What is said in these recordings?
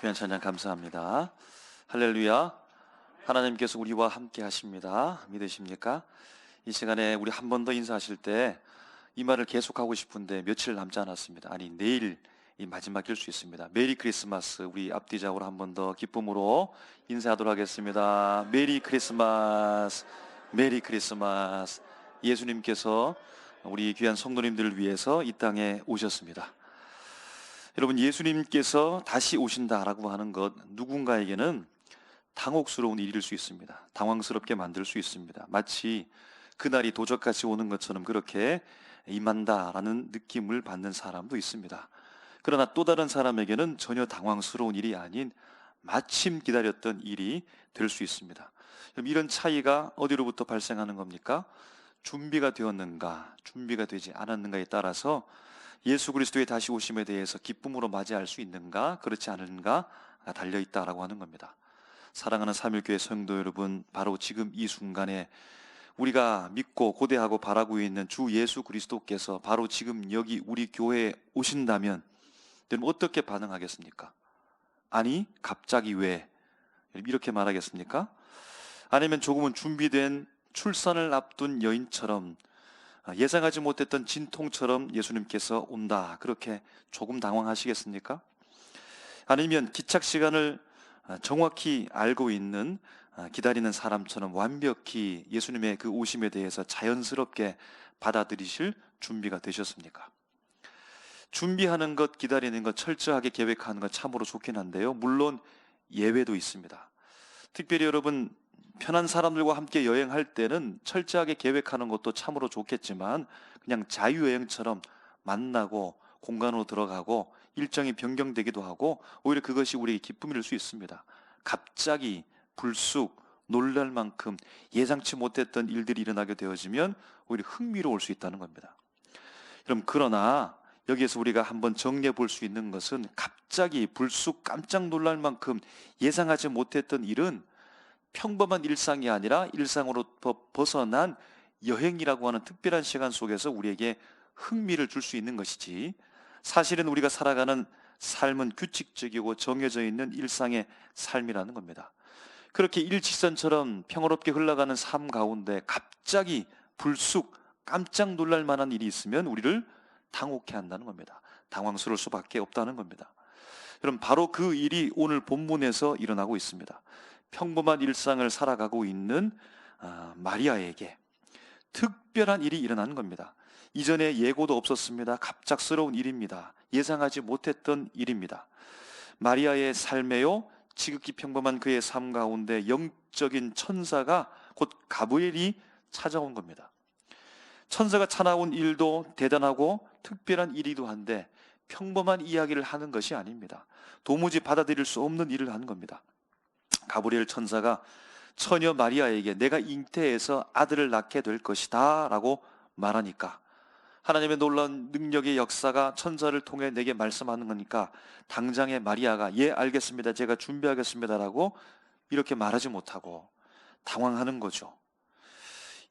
귀한 찬양 감사합니다. 할렐루야. 하나님께서 우리와 함께 하십니다. 믿으십니까? 이 시간에 우리 한 번 더 인사하실 때 이 말을 계속하고 싶은데 며칠 남지 않았습니다. 아니 내일 이 마지막일 수 있습니다. 메리 크리스마스 우리 앞뒤작으로 한 번 더 기쁨으로 인사하도록 하겠습니다. 메리 크리스마스, 메리 크리스마스. 예수님께서 우리 귀한 성도님들을 위해서 이 땅에 오셨습니다. 여러분 예수님께서 다시 오신다라고 하는 것 누군가에게는 당혹스러운 일일 수 있습니다. 당황스럽게 만들 수 있습니다. 마치 그날이 도적같이 오는 것처럼 그렇게 임한다라는 느낌을 받는 사람도 있습니다. 그러나 또 다른 사람에게는 전혀 당황스러운 일이 아닌 마침 기다렸던 일이 될 수 있습니다. 그럼 이런 차이가 어디로부터 발생하는 겁니까? 준비가 되었는가, 준비가 되지 않았는가에 따라서 예수 그리스도의 다시 오심에 대해서 기쁨으로 맞이할 수 있는가, 그렇지 않은가 달려 있다라고 하는 겁니다. 사랑하는 삼일교회 성도 여러분, 바로 지금 이 순간에 우리가 믿고 고대하고 바라고 있는 주 예수 그리스도께서 바로 지금 여기 우리 교회에 오신다면 어떻게 반응하겠습니까? 아니 갑자기 왜 이렇게 말하겠습니까? 아니면 조금은 준비된 출산을 앞둔 여인처럼 예상하지 못했던 진통처럼 예수님께서 온다 그렇게 조금 당황하시겠습니까? 아니면 기착 시간을 정확히 알고 있는 기다리는 사람처럼 완벽히 예수님의 그 오심에 대해서 자연스럽게 받아들이실 준비가 되셨습니까? 준비하는 것, 기다리는 것, 철저하게 계획하는 것 참으로 좋긴 한데요. 물론 예외도 있습니다. 특별히 여러분 편한 사람들과 함께 여행할 때는 철저하게 계획하는 것도 참으로 좋겠지만 그냥 자유여행처럼 만나고 공간으로 들어가고 일정이 변경되기도 하고 오히려 그것이 우리에게 기쁨일 수 있습니다. 갑자기 불쑥 놀랄 만큼 예상치 못했던 일들이 일어나게 되어지면 오히려 흥미로울 수 있다는 겁니다. 그럼 그러나 여기에서 우리가 한번 정리해 볼 수 있는 것은 갑자기 불쑥 깜짝 놀랄 만큼 예상하지 못했던 일은 평범한 일상이 아니라 일상으로 벗어난 여행이라고 하는 특별한 시간 속에서 우리에게 흥미를 줄 수 있는 것이지 사실은 우리가 살아가는 삶은 규칙적이고 정해져 있는 일상의 삶이라는 겁니다. 그렇게 일직선처럼 평화롭게 흘러가는 삶 가운데 갑자기 불쑥 깜짝 놀랄 만한 일이 있으면 우리를 당혹해 한다는 겁니다. 당황스러울 수밖에 없다는 겁니다. 여러분 바로 그 일이 오늘 본문에서 일어나고 있습니다. 평범한 일상을 살아가고 있는 아, 마리아에게 특별한 일이 일어나는 겁니다. 이전에 예고도 없었습니다. 갑작스러운 일입니다. 예상하지 못했던 일입니다. 마리아의 삶에요 지극히 평범한 그의 삶 가운데 영적인 천사가 곧 가브엘이 찾아온 겁니다. 천사가 찾아온 일도 대단하고 특별한 일이기도 한데 평범한 이야기를 하는 것이 아닙니다. 도무지 받아들일 수 없는 일을 하는 겁니다. 가브리엘 천사가 처녀 마리아에게 내가 잉태해서 아들을 낳게 될 것이다 라고 말하니까 하나님의 놀라운 능력의 역사가 천사를 통해 내게 말씀하는 거니까 당장에 마리아가 예 알겠습니다. 제가 준비하겠습니다라고 이렇게 말하지 못하고 당황하는 거죠.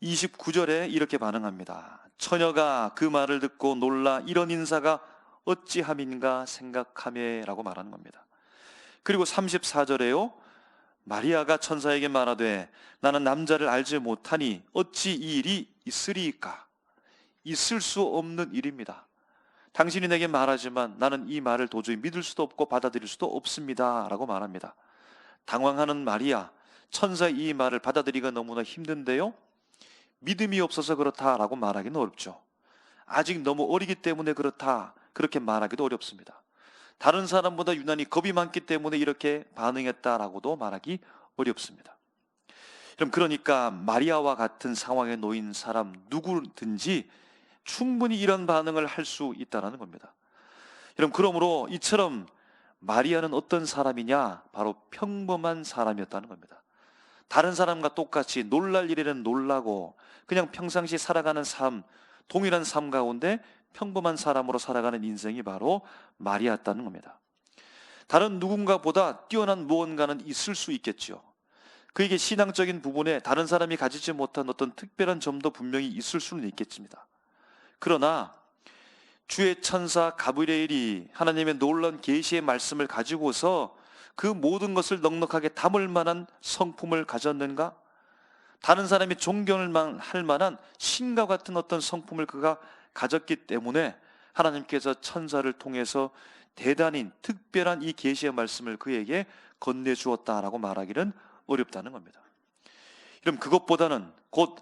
29절에 이렇게 반응합니다. 처녀가 그 말을 듣고 놀라 이런 인사가 어찌함인가 생각하며라고 말하는 겁니다. 그리고 34절에요 마리아가 천사에게 말하되 나는 남자를 알지 못하니 어찌 이 일이 있으리까? 있을 수 없는 일입니다. 당신이 내게 말하지만 나는 이 말을 도저히 믿을 수도 없고 받아들일 수도 없습니다. 라고 말합니다. 당황하는 마리아, 천사의 이 말을 받아들이기가 너무나 힘든데요. 믿음이 없어서 그렇다라고 말하기는 어렵죠. 아직 너무 어리기 때문에 그렇다. 그렇게 말하기도 어렵습니다. 다른 사람보다 유난히 겁이 많기 때문에 이렇게 반응했다라고도 말하기 어렵습니다. 그럼 그러니까 마리아와 같은 상황에 놓인 사람 누구든지 충분히 이런 반응을 할 수 있다는 겁니다. 여러분 그러므로 이처럼 마리아는 어떤 사람이냐? 바로 평범한 사람이었다는 겁니다. 다른 사람과 똑같이 놀랄 일에는 놀라고 그냥 평상시 살아가는 삶, 동일한 삶 가운데 평범한 사람으로 살아가는 인생이 바로 마리아였다는 겁니다. 다른 누군가보다 뛰어난 무언가는 있을 수 있겠지요. 그에게 신앙적인 부분에 다른 사람이 가지지 못한 어떤 특별한 점도 분명히 있을 수는 있겠습니다. 그러나 주의 천사 가브리엘이 하나님의 놀라운 계시의 말씀을 가지고서 그 모든 것을 넉넉하게 담을 만한 성품을 가졌는가? 다른 사람이 존경을 만- 할 만한 신과 같은 어떤 성품을 그가 가졌기 때문에 하나님께서 천사를 통해서 대단히 특별한 이 계시의 말씀을 그에게 건네 주었다라고 말하기는 어렵다는 겁니다. 그럼 그것보다는 곧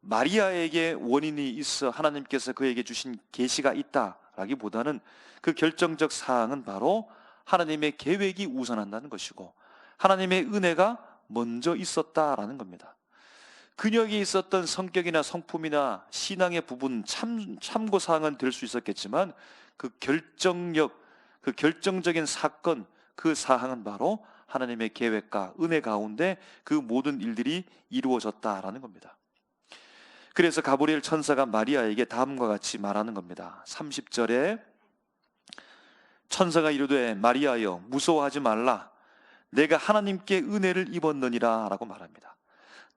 마리아에게 원인이 있어 하나님께서 그에게 주신 계시가 있다라기보다는 그 결정적 사항은 바로 하나님의 계획이 우선한다는 것이고 하나님의 은혜가 먼저 있었다라는 겁니다. 그녀에게 있었던 성격이나 성품이나 신앙의 부분 참, 참고 사항은 될 수 있었겠지만 그 결정력, 그 결정적인 사건, 그 사항은 바로 하나님의 계획과 은혜 가운데 그 모든 일들이 이루어졌다라는 겁니다. 그래서 가브리엘 천사가 마리아에게 다음과 같이 말하는 겁니다. 30절에 천사가 이르되 마리아여 무서워하지 말라 내가 하나님께 은혜를 입었느니라라고 말합니다.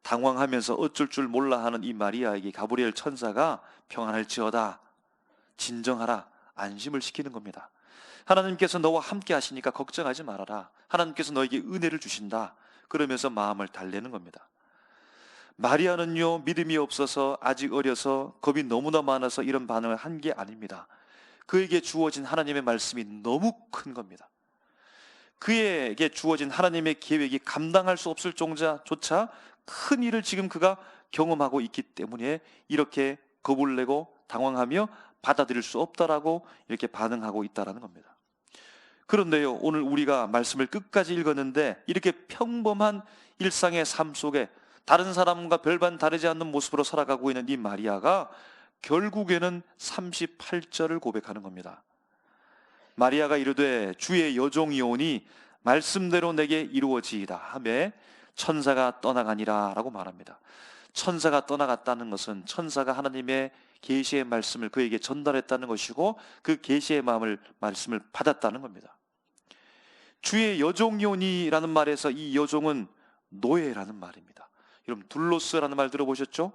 당황하면서 어쩔 줄 몰라 하는 이 마리아에게 가브리엘 천사가 평안할지어다 진정하라 안심을 시키는 겁니다. 하나님께서 너와 함께 하시니까 걱정하지 말아라. 하나님께서 너에게 은혜를 주신다. 그러면서 마음을 달래는 겁니다. 마리아는요, 믿음이 없어서 아직 어려서 겁이 너무나 많아서 이런 반응을 한 게 아닙니다. 그에게 주어진 하나님의 말씀이 너무 큰 겁니다. 그에게 주어진 하나님의 계획이 감당할 수 없을 정자조차 큰 일을 지금 그가 경험하고 있기 때문에 이렇게 겁을 내고 당황하며 받아들일 수 없다라고 이렇게 반응하고 있다라는 겁니다. 그런데요, 오늘 우리가 말씀을 끝까지 읽었는데 이렇게 평범한 일상의 삶 속에 다른 사람과 별반 다르지 않는 모습으로 살아가고 있는 이 마리아가 결국에는 38절을 고백하는 겁니다. 마리아가 이르되 주의 여종이오니 말씀대로 내게 이루어지이다 하매 천사가 떠나가니라 라고 말합니다. 천사가 떠나갔다는 것은 천사가 하나님의 계시의 말씀을 그에게 전달했다는 것이고 그 계시의 마음을 말씀을 받았다는 겁니다. 주의 여종이오니라는 말에서 이 여종은 노예라는 말입니다. 여러분 둘로스라는 말 들어보셨죠?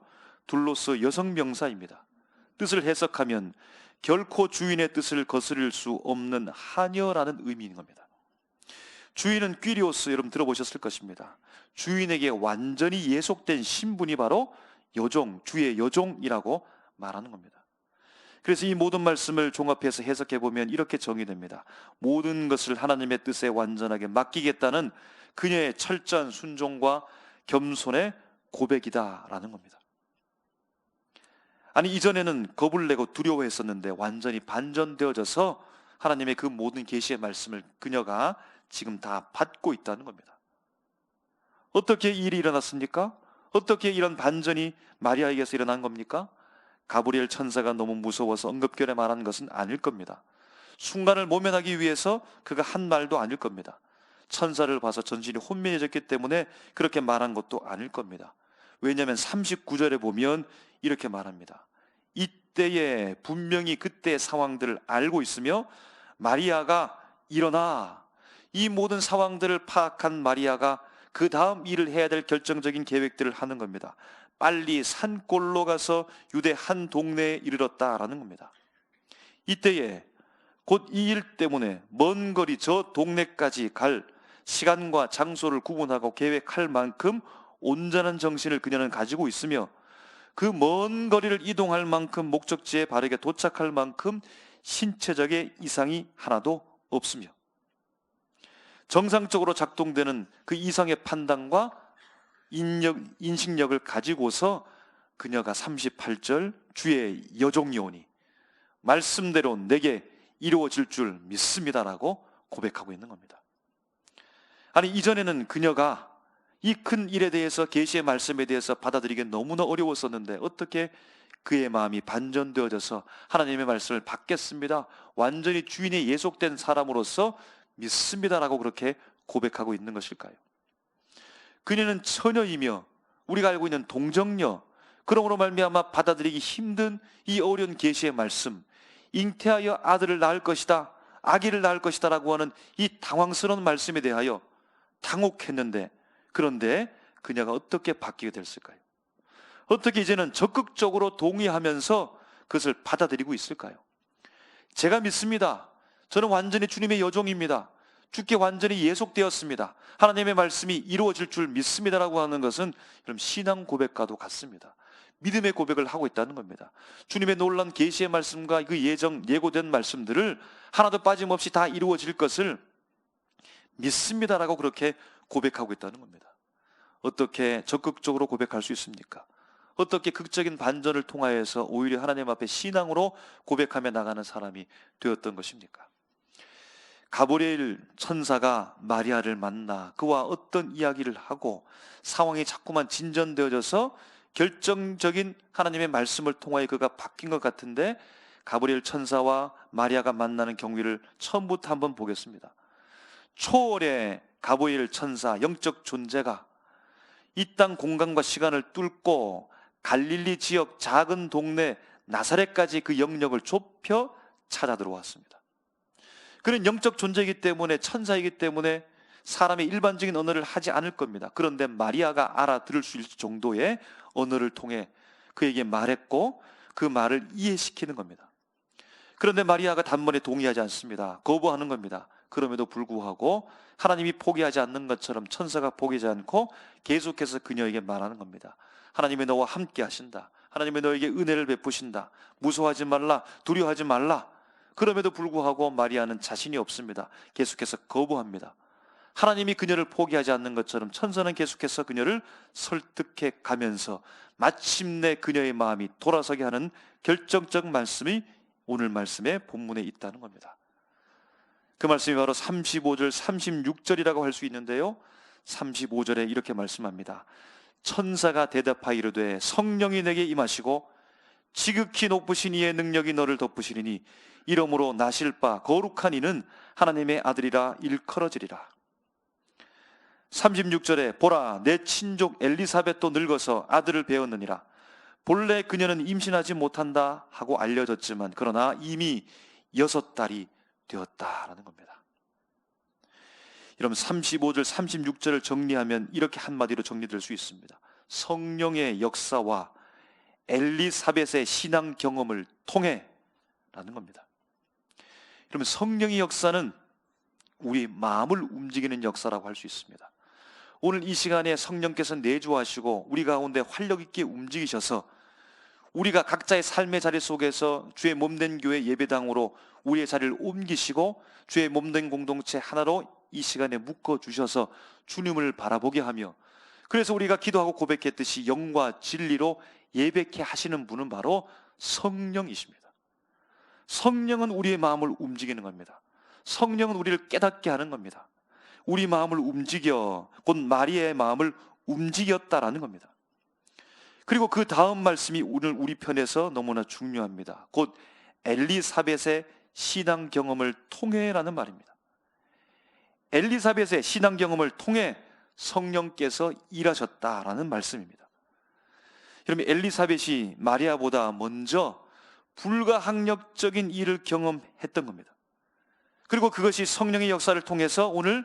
둘로스 여성 명사입니다. 뜻을 해석하면 결코 주인의 뜻을 거스릴 수 없는 하녀라는 의미인 겁니다. 주인은 퀴리오스 여러분 들어보셨을 것입니다. 주인에게 완전히 예속된 신분이 바로 여종, 주의 여종이라고 말하는 겁니다. 그래서 이 모든 말씀을 종합해서 해석해 보면 이렇게 정의됩니다. 모든 것을 하나님의 뜻에 완전하게 맡기겠다는 그녀의 철저한 순종과 겸손의 고백이다라는 겁니다. 아니 이전에는 겁을 내고 두려워했었는데 완전히 반전되어져서 하나님의 그 모든 계시의 말씀을 그녀가 지금 다 받고 있다는 겁니다. 어떻게 이 일이 일어났습니까? 어떻게 이런 반전이 마리아에게서 일어난 겁니까? 가브리엘 천사가 너무 무서워서 언급결에 말한 것은 아닐 겁니다. 순간을 모면하기 위해서 그가 한 말도 아닐 겁니다. 천사를 봐서 전신이 혼미해졌기 때문에 그렇게 말한 것도 아닐 겁니다. 왜냐하면 39절에 보면 이렇게 말합니다. 이때에 분명히 그때의 상황들을 알고 있으며 마리아가 일어나 이 모든 상황들을 파악한 마리아가 그 다음 일을 해야 될 결정적인 계획들을 하는 겁니다. 빨리 산골로 가서 유대 한 동네에 이르렀다라는 겁니다. 이때에 곧 이 일 때문에 먼 거리 저 동네까지 갈 시간과 장소를 구분하고 계획할 만큼 온전한 정신을 그녀는 가지고 있으며 그 먼 거리를 이동할 만큼 목적지에 바르게 도착할 만큼 신체적인 이상이 하나도 없으며 정상적으로 작동되는 그 이성의 판단과 인력, 인식력을 가지고서 그녀가 38절 주의 여종이오니 말씀대로 내게 이루어질 줄 믿습니다라고 고백하고 있는 겁니다. 아니 이전에는 그녀가 이 큰 일에 대해서 계시의 말씀에 대해서 받아들이기 너무나 어려웠었는데 어떻게 그의 마음이 반전되어져서 하나님의 말씀을 받겠습니다. 완전히 주인의 예속된 사람으로서 믿습니다라고 그렇게 고백하고 있는 것일까요? 그녀는 처녀이며 우리가 알고 있는 동정녀 그러므로 말미암아 받아들이기 힘든 이 어려운 계시의 말씀 잉태하여 아들을 낳을 것이다 아기를 낳을 것이다라고 하는 이 당황스러운 말씀에 대하여 당혹했는데 그런데 그녀가 어떻게 바뀌게 됐을까요? 어떻게 이제는 적극적으로 동의하면서 그것을 받아들이고 있을까요? 제가 믿습니다. 저는 완전히 주님의 여종입니다. 주께 완전히 예속되었습니다. 하나님의 말씀이 이루어질 줄 믿습니다라고 하는 것은 그럼 신앙 고백과도 같습니다. 믿음의 고백을 하고 있다는 겁니다. 주님의 놀란 계시의 말씀과 그 예정 예고된 말씀들을 하나도 빠짐없이 다 이루어질 것을 믿습니다라고 그렇게 고백하고 있다는 겁니다. 어떻게 적극적으로 고백할 수 있습니까? 어떻게 극적인 반전을 통하여서 오히려 하나님 앞에 신앙으로 고백하며 나가는 사람이 되었던 것입니까? 가브리엘 천사가 마리아를 만나 그와 어떤 이야기를 하고 상황이 자꾸만 진전되어져서 결정적인 하나님의 말씀을 통하여 그가 바뀐 것 같은데 가브리엘 천사와 마리아가 만나는 경위를 처음부터 한번 보겠습니다. 초월의 가브리엘 천사 영적 존재가 이 땅 공간과 시간을 뚫고 갈릴리 지역 작은 동네 나사렛까지 그 영역을 좁혀 찾아 들어왔습니다. 그는 영적 존재이기 때문에 천사이기 때문에 사람의 일반적인 언어를 하지 않을 겁니다. 그런데 마리아가 알아들을 수 있을 정도의 언어를 통해 그에게 말했고 그 말을 이해시키는 겁니다. 그런데 마리아가 단번에 동의하지 않습니다. 거부하는 겁니다. 그럼에도 불구하고 하나님이 포기하지 않는 것처럼 천사가 포기하지 않고 계속해서 그녀에게 말하는 겁니다. 하나님이 너와 함께 하신다. 하나님이 너에게 은혜를 베푸신다. 무서워하지 말라. 두려워하지 말라. 그럼에도 불구하고 마리아는 자신이 없습니다. 계속해서 거부합니다. 하나님이 그녀를 포기하지 않는 것처럼 천사는 계속해서 그녀를 설득해 가면서 마침내 그녀의 마음이 돌아서게 하는 결정적 말씀이 오늘 말씀의 본문에 있다는 겁니다. 그 말씀이 바로 35절, 36절이라고 할 수 있는데요. 35절에 이렇게 말씀합니다. 천사가 대답하여 이르되 성령이 내게 임하시고 지극히 높으신 이의 능력이 너를 덮으시리니 이러므로 나실 바 거룩한 이는 하나님의 아들이라 일컬어지리라. 36절에 보라 내 친족 엘리사벳도 늙어서 아들을 배웠느니라. 본래 그녀는 임신하지 못한다 하고 알려졌지만 그러나 이미 여섯 달이 되었다라는 겁니다. 여러분 35절 36절을 정리하면 이렇게 한마디로 정리될 수 있습니다. 성령의 역사와 엘리사벳의 신앙 경험을 통해 라는 겁니다. 그러면 성령의 역사는 우리 마음을 움직이는 역사라고 할 수 있습니다. 오늘 이 시간에 성령께서 내주하시고 우리 가운데 활력 있게 움직이셔서 우리가 각자의 삶의 자리 속에서 주의 몸된 교회 예배당으로 우리의 자리를 옮기시고 주의 몸된 공동체 하나로 이 시간에 묶어 주셔서 주님을 바라보게 하며 그래서 우리가 기도하고 고백했듯이 영과 진리로 예배케 하시는 분은 바로 성령이십니다. 성령은 우리의 마음을 움직이는 겁니다. 성령은 우리를 깨닫게 하는 겁니다. 우리 마음을 움직여 곧 마리아의 마음을 움직였다라는 겁니다. 그리고 그 다음 말씀이 오늘 우리 편에서 너무나 중요합니다. 곧 엘리사벳의 신앙 경험을 통해라는 말입니다. 엘리사벳의 신앙 경험을 통해 성령께서 일하셨다라는 말씀입니다. 여러분 엘리사벳이 마리아보다 먼저 불가항력적인 일을 경험했던 겁니다. 그리고 그것이 성령의 역사를 통해서 오늘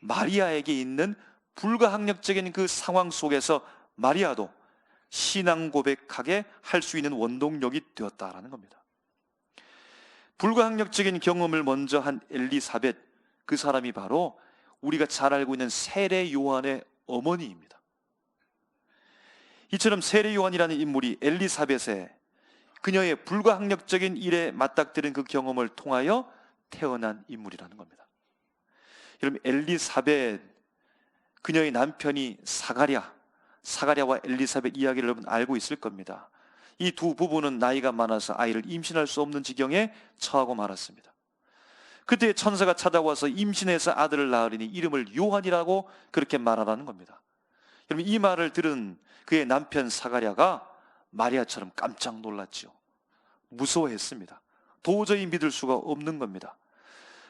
마리아에게 있는 불가항력적인 그 상황 속에서 마리아도 신앙 고백하게 할 수 있는 원동력이 되었다라는 겁니다. 불가항력적인 경험을 먼저 한 엘리사벳 그 사람이 바로 우리가 잘 알고 있는 세례 요한의 어머니입니다. 이처럼 세례 요한이라는 인물이 엘리사벳의 그녀의 불가항력적인 일에 맞닥뜨린 그 경험을 통하여 태어난 인물이라는 겁니다. 여러분 엘리사벳 그녀의 남편이 사가랴 사가랴와 엘리사벳 이야기를 여러분 알고 있을 겁니다. 이 두 부부는 나이가 많아서 아이를 임신할 수 없는 지경에 처하고 말았습니다. 그때 천사가 찾아와서 임신해서 아들을 낳으리니 이름을 요한이라고 그렇게 말하라는 겁니다. 여러분 이 말을 들은 그의 남편 사가랴가 마리아처럼 깜짝 놀랐죠. 무서워했습니다. 도저히 믿을 수가 없는 겁니다.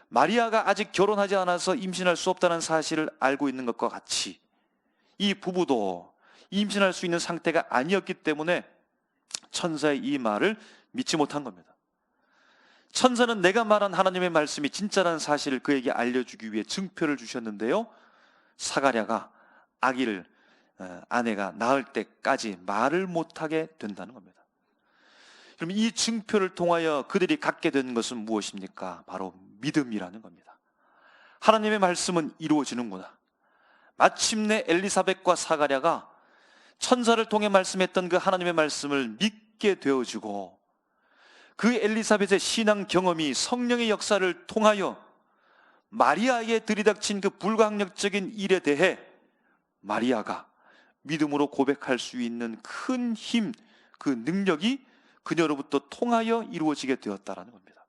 마리아가 아직 결혼하지 않아서 임신할 수 없다는 사실을 알고 있는 것과 같이 이 부부도 임신할 수 있는 상태가 아니었기 때문에 천사의 이 말을 믿지 못한 겁니다. 천사는 내가 말한 하나님의 말씀이 진짜라는 사실을 그에게 알려주기 위해 증표를 주셨는데요. 사가랴가 아기를 어, 아내가 낳을 때까지 말을 못하게 된다는 겁니다. 그럼 이 증표를 통하여 그들이 갖게 된 것은 무엇입니까? 바로 믿음이라는 겁니다. 하나님의 말씀은 이루어지는구나. 마침내 엘리사벳과 사가랴가 천사를 통해 말씀했던 그 하나님의 말씀을 믿게 되어지고 그 엘리사벳의 신앙 경험이 성령의 역사를 통하여 마리아에게 들이닥친 그 불가항력적인 일에 대해 마리아가 믿음으로 고백할 수 있는 큰 힘, 그 능력이 그녀로부터 통하여 이루어지게 되었다라는 겁니다.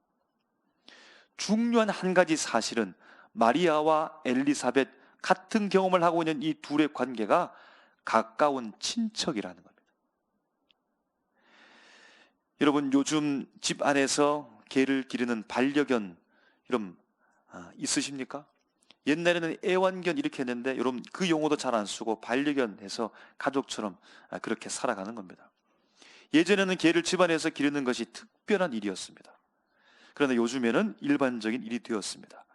중요한 한 가지 사실은 마리아와 엘리사벳 같은 경험을 하고 있는 이 둘의 관계가 가까운 친척이라는 겁니다. 여러분 요즘 집 안에서 개를 기르는 반려견 이런 아, 있으십니까? 옛날에는 애완견 이렇게 했는데 여러분 그 용어도 잘 안 쓰고 반려견 해서 가족처럼 아, 그렇게 살아가는 겁니다. 예전에는 개를 집안에서 기르는 것이 특별한 일이었습니다. 그런데 요즘에는 일반적인 일이 되었습니다.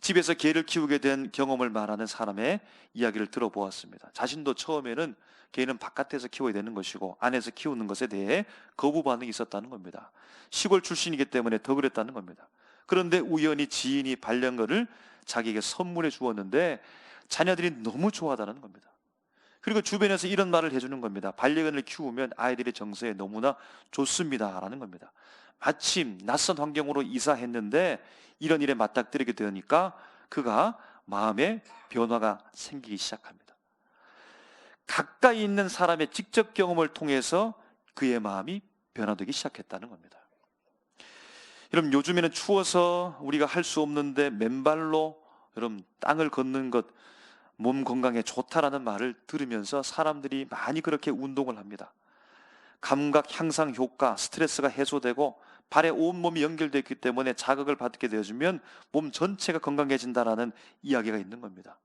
집에서 개를 키우게 된 경험을 말하는 사람의 이야기를 들어보았습니다. 자신도 처음에는 개는 바깥에서 키워야 되는 것이고 안에서 키우는 것에 대해 거부 반응이 있었다는 겁니다. 시골 출신이기 때문에 더 그랬다는 겁니다. 그런데 우연히 지인이 반려견을 자기에게 선물해 주었는데 자녀들이 너무 좋아하다는 겁니다. 그리고 주변에서 이런 말을 해주는 겁니다. 반려견을 키우면 아이들의 정서에 너무나 좋습니다라는 겁니다. 마침 낯선 환경으로 이사했는데 이런 일에 맞닥뜨리게 되니까 그가 마음에 변화가 생기기 시작합니다. 가까이 있는 사람의 직접 경험을 통해서 그의 마음이 변화되기 시작했다는 겁니다. 여러분 요즘에는 추워서 우리가 할 수 없는데 맨발로 여러분 땅을 걷는 것 몸 건강에 좋다라는 말을 들으면서 사람들이 많이 그렇게 운동을 합니다. 감각 향상 효과, 스트레스가 해소되고 발에 온몸이 연결되어 기 때문에 자극을 받게 되어주면 몸 전체가 건강해진다라는 이야기가 있는 겁니다.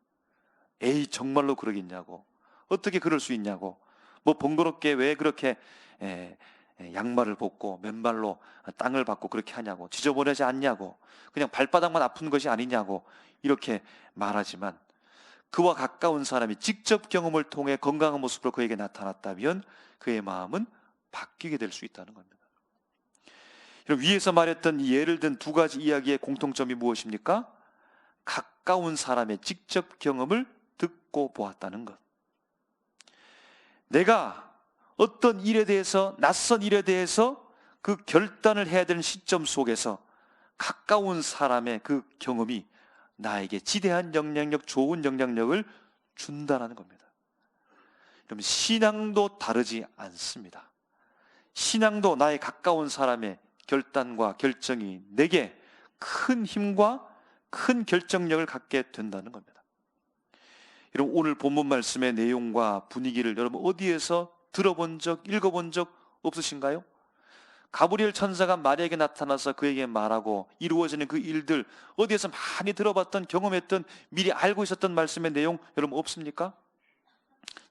에이 정말로 그러겠냐고 어떻게 그럴 수 있냐고 뭐 번거롭게 왜 그렇게 에, 에, 양말을 벗고 맨발로 땅을 밟고 그렇게 하냐고 지저분하지 않냐고 그냥 발바닥만 아픈 것이 아니냐고 이렇게 말하지만 그와 가까운 사람이 직접 경험을 통해 건강한 모습으로 그에게 나타났다면 그의 마음은 바뀌게 될 수 있다는 겁니다. 위에서 말했던 예를 든 두 가지 이야기의 공통점이 무엇입니까? 가까운 사람의 직접 경험을 듣고 보았다는 것. 내가 어떤 일에 대해서, 낯선 일에 대해서 그 결단을 해야 되는 시점 속에서 가까운 사람의 그 경험이 나에게 지대한 영향력, 좋은 영향력을 준다는 겁니다. 그럼 신앙도 다르지 않습니다. 신앙도 나의 가까운 사람의 결단과 결정이 내게 큰 힘과 큰 결정력을 갖게 된다는 겁니다. 여러분 오늘 본문 말씀의 내용과 분위기를 여러분 어디에서 들어본 적, 읽어본 적 없으신가요? 가브리엘 천사가 마리아에게 나타나서 그에게 말하고 이루어지는 그 일들 어디에서 많이 들어봤던 경험했던 미리 알고 있었던 말씀의 내용 여러분 없습니까?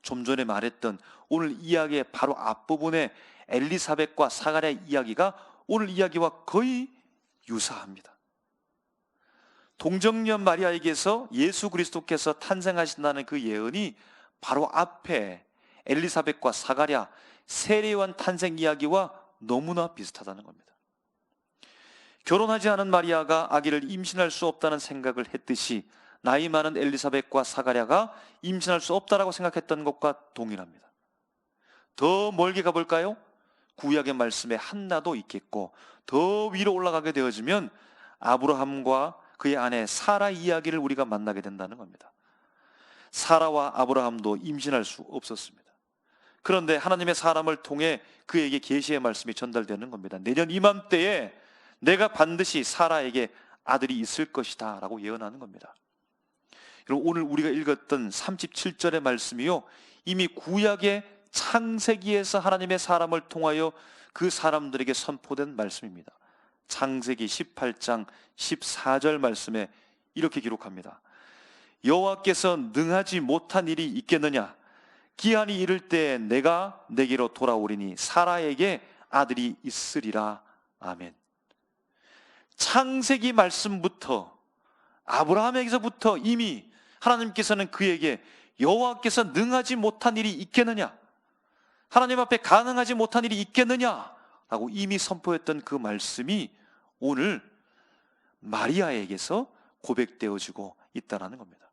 좀 전에 말했던 오늘 이야기의 바로 앞부분에 엘리사벳과 사가랴 이야기가 오늘 이야기와 거의 유사합니다. 동정녀 마리아에게서 예수 그리스도께서 탄생하신다는 그 예언이 바로 앞에 엘리사벳과 사가랴 세례요한 탄생 이야기와 너무나 비슷하다는 겁니다. 결혼하지 않은 마리아가 아기를 임신할 수 없다는 생각을 했듯이 나이 많은 엘리사벳과 사가랴가 임신할 수 없다라고 생각했던 것과 동일합니다. 더 멀게 가볼까요? 구약의 말씀에 한나도 있겠고 더 위로 올라가게 되어지면 아브라함과 그의 아내 사라 이야기를 우리가 만나게 된다는 겁니다. 사라와 아브라함도 임신할 수 없었습니다. 그런데 하나님의 사람을 통해 그에게 계시의 말씀이 전달되는 겁니다. 내년 이맘때에 내가 반드시 사라에게 아들이 있을 것이다 라고 예언하는 겁니다. 여러분 오늘 우리가 읽었던 37절의 말씀이요 이미 구약의 창세기에서 하나님의 사람을 통하여 그 사람들에게 선포된 말씀입니다. 창세기 18장 14절 말씀에 이렇게 기록합니다. 여호와께서 능하지 못한 일이 있겠느냐 기한이 이를 때 내가 내게로 돌아오리니 사라에게 아들이 있으리라. 아멘. 창세기 말씀부터 아브라함에게서부터 이미 하나님께서는 그에게 여호와께서 능하지 못한 일이 있겠느냐? 하나님 앞에 가능하지 못한 일이 있겠느냐? 라고 이미 선포했던 그 말씀이 오늘 마리아에게서 고백되어지고 있다라는 겁니다.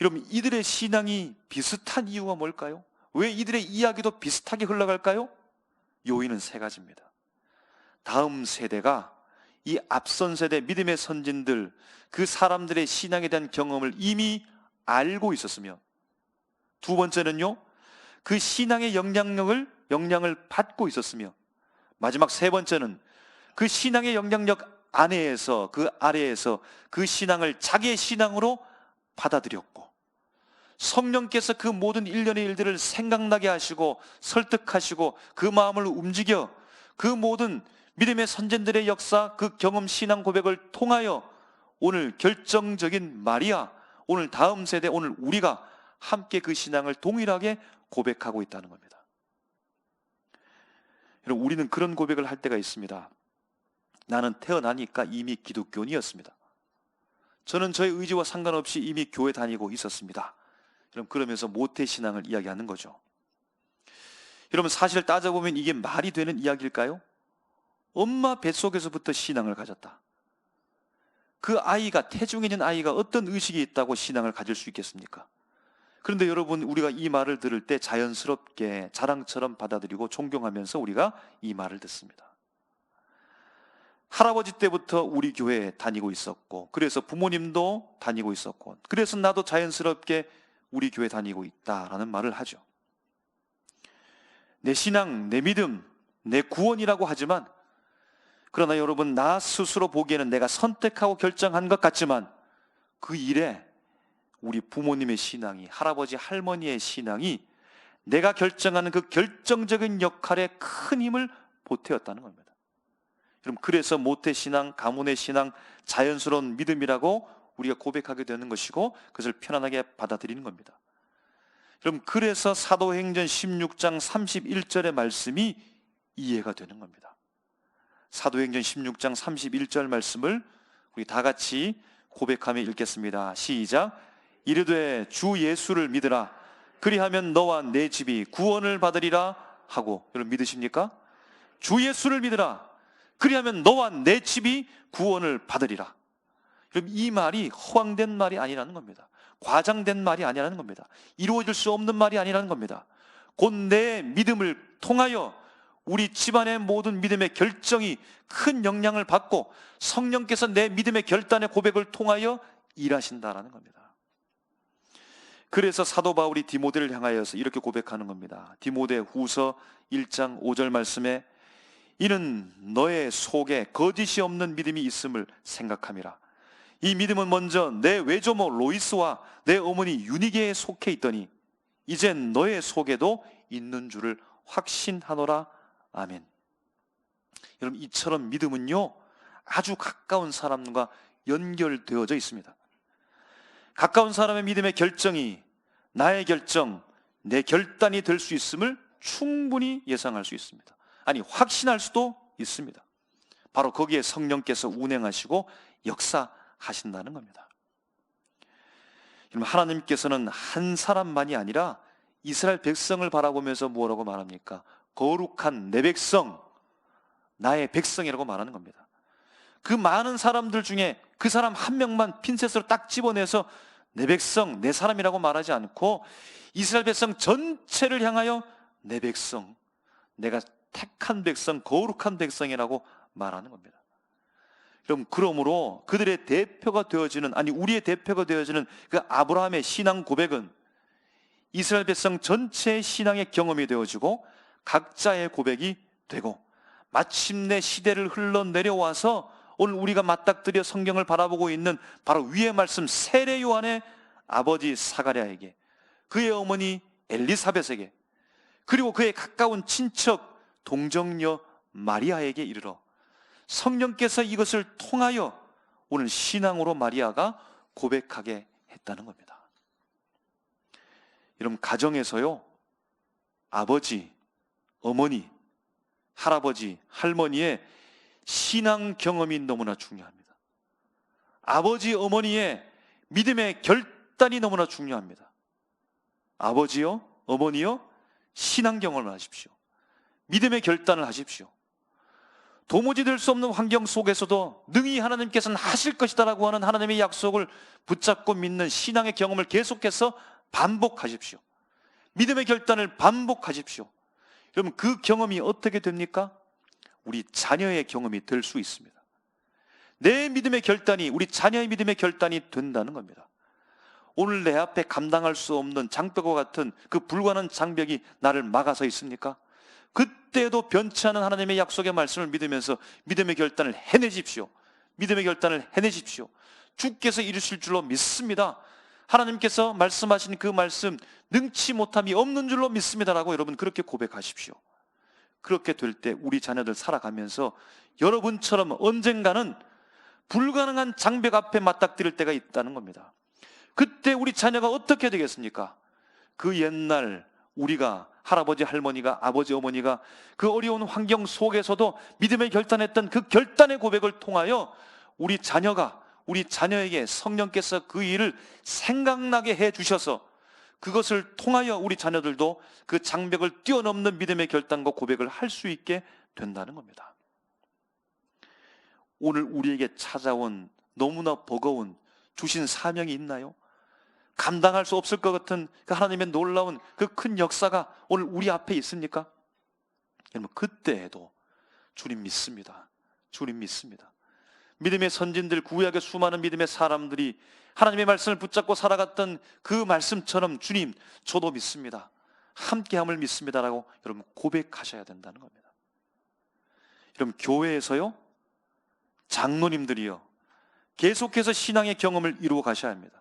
여러분 이들의 신앙이 비슷한 이유가 뭘까요? 왜 이들의 이야기도 비슷하게 흘러갈까요? 요인은 세 가지입니다. 다음 세대가 이 앞선 세대 믿음의 선진들 그 사람들의 신앙에 대한 경험을 이미 알고 있었으며 두 번째는요. 그 신앙의 영향력을 영향을 받고 있었으며 마지막 세 번째는 그 신앙의 영향력 안에에서 그 아래에서 그 신앙을 자기의 신앙으로 받아들였고 성령께서 그 모든 일련의 일들을 생각나게 하시고 설득하시고 그 마음을 움직여 그 모든 믿음의 선진들의 역사 그 경험 신앙 고백을 통하여 오늘 결정적인 마리아 오늘 다음 세대 오늘 우리가 함께 그 신앙을 동일하게 고백하고 있다는 겁니다. 여러분 우리는 그런 고백을 할 때가 있습니다. 나는 태어나니까 이미 기독교인이었습니다. 저는 저의 의지와 상관없이 이미 교회 다니고 있었습니다. 여러분 그러면서 모태 신앙을 이야기하는 거죠. 여러분 사실 따져보면 이게 말이 되는 이야기일까요? 엄마 뱃속에서부터 신앙을 가졌다. 그 아이가 태중에 있는 아이가 어떤 의식이 있다고 신앙을 가질 수 있겠습니까? 그런데 여러분 우리가 이 말을 들을 때 자연스럽게 자랑처럼 받아들이고 존경하면서 우리가 이 말을 듣습니다. 할아버지 때부터 우리 교회에 다니고 있었고 그래서 부모님도 다니고 있었고 그래서 나도 자연스럽게 우리 교회 다니고 있다라는 말을 하죠. 내 신앙, 내 믿음, 내 구원이라고 하지만 그러나 여러분 나 스스로 보기에는 내가 선택하고 결정한 것 같지만 그 일에 우리 부모님의 신앙이 할아버지 할머니의 신앙이 내가 결정하는 그 결정적인 역할에 큰 힘을 보태었다는 겁니다. 여러분 그래서 모태 신앙, 가문의 신앙, 자연스러운 믿음이라고 우리가 고백하게 되는 것이고 그것을 편안하게 받아들이는 겁니다. 여러분 그래서 사도행전 16장 31절의 말씀이 이해가 되는 겁니다. 사도행전 16장 31절 말씀을 우리 다 같이 고백하며 읽겠습니다. 시작. 이르되 주 예수를 믿으라. 그리하면 너와 내 집이 구원을 받으리라 하고 여러분 믿으십니까? 주 예수를 믿으라. 그리하면 너와 내 집이 구원을 받으리라. 여러분 이 말이 허황된 말이 아니라는 겁니다. 과장된 말이 아니라는 겁니다. 이루어질 수 없는 말이 아니라는 겁니다. 곧 내 믿음을 통하여 우리 집안의 모든 믿음의 결정이 큰 영향을 받고 성령께서 내 믿음의 결단의 고백을 통하여 일하신다라는 겁니다. 그래서 사도 바울이 디모데를 향하여서 이렇게 고백하는 겁니다. 디모데 후서 1장 5절 말씀에 이는 너의 속에 거짓이 없는 믿음이 있음을 생각함이라. 이 믿음은 먼저 내 외조모 로이스와 내 어머니 유니게에 속해 있더니 이젠 너의 속에도 있는 줄을 확신하노라. 아멘. 여러분 이처럼 믿음은요 아주 가까운 사람과 연결되어져 있습니다. 가까운 사람의 믿음의 결정이 나의 결정, 내 결단이 될 수 있음을 충분히 예상할 수 있습니다. 아니, 확신할 수도 있습니다. 바로 거기에 성령께서 운행하시고 역사 하신다는 겁니다. 하나님께서는 한 사람만이 아니라 이스라엘 백성을 바라보면서 뭐라고 말합니까? 거룩한 내 백성, 나의 백성이라고 말하는 겁니다. 그 많은 사람들 중에 그 사람 한 명만 핀셋으로 딱 집어내서 내 백성, 내 사람이라고 말하지 않고 이스라엘 백성 전체를 향하여 내 백성, 내가 택한 백성, 거룩한 백성이라고 말하는 겁니다. 그럼 그러므로 그들의 대표가 되어지는 아니 우리의 대표가 되어지는 그 아브라함의 신앙 고백은 이스라엘 백성 전체의 신앙의 경험이 되어지고 각자의 고백이 되고 마침내 시대를 흘러 내려와서 오늘 우리가 맞닥뜨려 성경을 바라보고 있는 바로 위의 말씀 세례 요한의 아버지 사가랴에게 그의 어머니 엘리사벳에게 그리고 그의 가까운 친척 동정녀 마리아에게 이르러 성령께서 이것을 통하여 오늘 신앙으로 마리아가 고백하게 했다는 겁니다. 여러분 가정에서요 아버지, 어머니, 할아버지, 할머니의 신앙 경험이 너무나 중요합니다. 아버지, 어머니의 믿음의 결단이 너무나 중요합니다. 아버지요, 어머니요, 신앙 경험을 하십시오. 믿음의 결단을 하십시오. 도무지 될 수 없는 환경 속에서도 능히 하나님께서는 하실 것이다라고 하는 하나님의 약속을 붙잡고 믿는 신앙의 경험을 계속해서 반복하십시오. 믿음의 결단을 반복하십시오. 여러분 그 경험이 어떻게 됩니까? 우리 자녀의 경험이 될 수 있습니다. 내 믿음의 결단이 우리 자녀의 믿음의 결단이 된다는 겁니다. 오늘 내 앞에 감당할 수 없는 장벽과 같은 그 불가능한 장벽이 나를 막아서 있습니까? 그때도 변치 않은 하나님의 약속의 말씀을 믿으면서 믿음의 결단을 해내십시오. 믿음의 결단을 해내십시오. 주께서 이루실 줄로 믿습니다. 하나님께서 말씀하신 그 말씀 능치 못함이 없는 줄로 믿습니다라고 여러분 그렇게 고백하십시오. 그렇게 될 때 우리 자녀들 살아가면서 여러분처럼 언젠가는 불가능한 장벽 앞에 맞닥뜨릴 때가 있다는 겁니다. 그때 우리 자녀가 어떻게 되겠습니까? 그 옛날 우리가 할아버지 할머니가 아버지 어머니가 그 어려운 환경 속에서도 믿음의 결단했던 그 결단의 고백을 통하여 우리 자녀가 우리 자녀에게 성령께서 그 일을 생각나게 해 주셔서 그것을 통하여 우리 자녀들도 그 장벽을 뛰어넘는 믿음의 결단과 고백을 할 수 있게 된다는 겁니다. 오늘 우리에게 찾아온 너무나 버거운 주신 사명이 있나요? 감당할 수 없을 것 같은 그 하나님의 놀라운 그 큰 역사가 오늘 우리 앞에 있습니까? 여러분, 그때에도 주님 믿습니다. 주님 믿습니다. 믿음의 선진들, 구약의 수많은 믿음의 사람들이 하나님의 말씀을 붙잡고 살아갔던 그 말씀처럼 주님, 저도 믿습니다. 함께함을 믿습니다라고 여러분 고백하셔야 된다는 겁니다. 여러분, 교회에서요, 장로님들이요, 계속해서 신앙의 경험을 이루어 가셔야 합니다.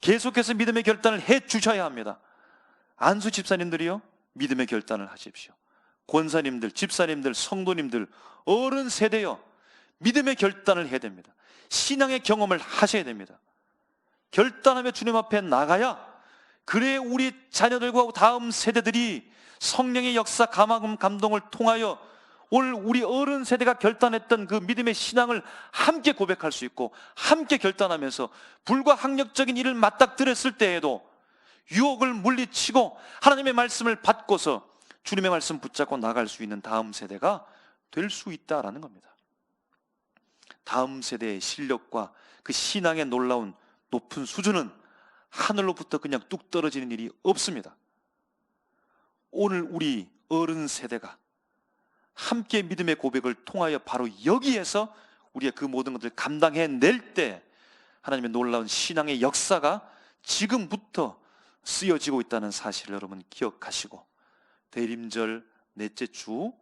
계속해서 믿음의 결단을 해 주셔야 합니다. 안수 집사님들이요, 믿음의 결단을 하십시오. 권사님들, 집사님들, 성도님들, 어른 세대요, 믿음의 결단을 해야 됩니다. 신앙의 경험을 하셔야 됩니다. 결단하며 주님 앞에 나가야 그래 우리 자녀들과 다음 세대들이 성령의 역사 감동을 통하여 오늘 우리 어른 세대가 결단했던 그 믿음의 신앙을 함께 고백할 수 있고 함께 결단하면서 불가항력적인 일을 맞닥뜨렸을 때에도 유혹을 물리치고 하나님의 말씀을 받고서 주님의 말씀 붙잡고 나갈 수 있는 다음 세대가 될 수 있다라는 겁니다. 다음 세대의 실력과 그 신앙의 놀라운 높은 수준은 하늘로부터 그냥 뚝 떨어지는 일이 없습니다. 오늘 우리 어른 세대가 함께 믿음의 고백을 통하여 바로 여기에서 우리의 그 모든 것들을 감당해 낼 때 하나님의 놀라운 신앙의 역사가 지금부터 쓰여지고 있다는 사실을 여러분 기억하시고 대림절 넷째 주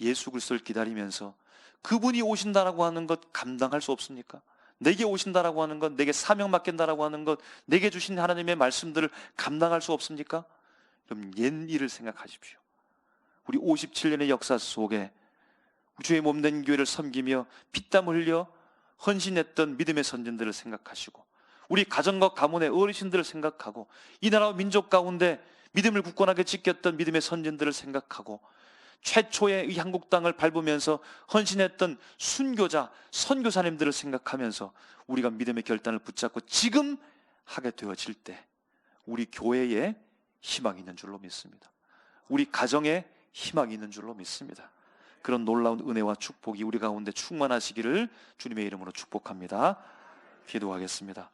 예수 그리스도를 기다리면서 그분이 오신다라고 하는 것 감당할 수 없습니까? 내게 오신다라고 하는 것, 내게 사명 맡긴다라고 하는 것, 내게 주신 하나님의 말씀들을 감당할 수 없습니까? 그럼 옛 일을 생각하십시오. 우리 57년의 역사 속에 주의 몸된 교회를 섬기며 피땀 흘려 헌신했던 믿음의 선진들을 생각하시고 우리 가정과 가문의 어르신들을 생각하고 이 나라와 민족 가운데 믿음을 굳건하게 지켰던 믿음의 선진들을 생각하고 최초의 이 한국 땅을 밟으면서 헌신했던 순교자, 선교사님들을 생각하면서 우리가 믿음의 결단을 붙잡고 지금 하게 되어질 때 우리 교회에 희망이 있는 줄로 믿습니다. 우리 가정에 희망이 있는 줄로 믿습니다. 그런 놀라운 은혜와 축복이 우리 가운데 충만하시기를 주님의 이름으로 축복합니다. 기도하겠습니다.